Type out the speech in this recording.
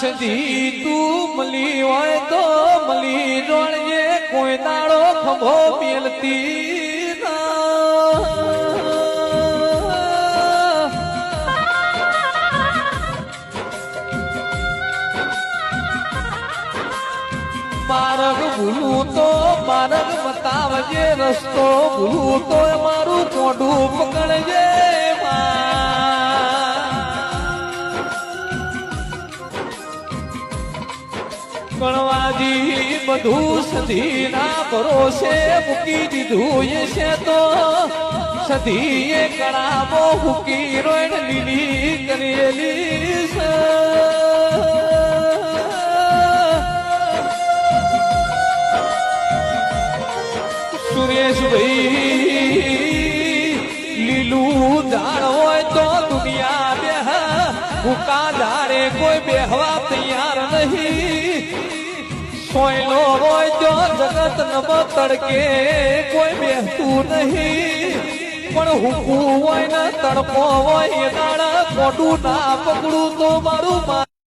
સધી તું મલી હોય તો મલી જોણજે કોઈ દાડો ખભો મેલતી માર્ગ ભૂલું તો માર્ગ બતાવજે, રસ્તો ભૂલું તો મારું મોઢું પકડજે. ગણવાજી બધું સધી ના ભરોસે મૂકી દીધું એ છે તો. સધી એ કળામો મૂકી રોડ લીલી કરેલી સુરેશભાઈ લીલું દાળ હોય તો દુનિયા બે હુકા ઝાડે કોઈ બેહવા તૈયાર નહીં. સોયલો હોય તો જગત નમ તડકે, કોઈ બેસતું નહીં. પણ હુકું હોય ને તડકો હોય, એ દાડા ખોટું ના પકડું તો મારું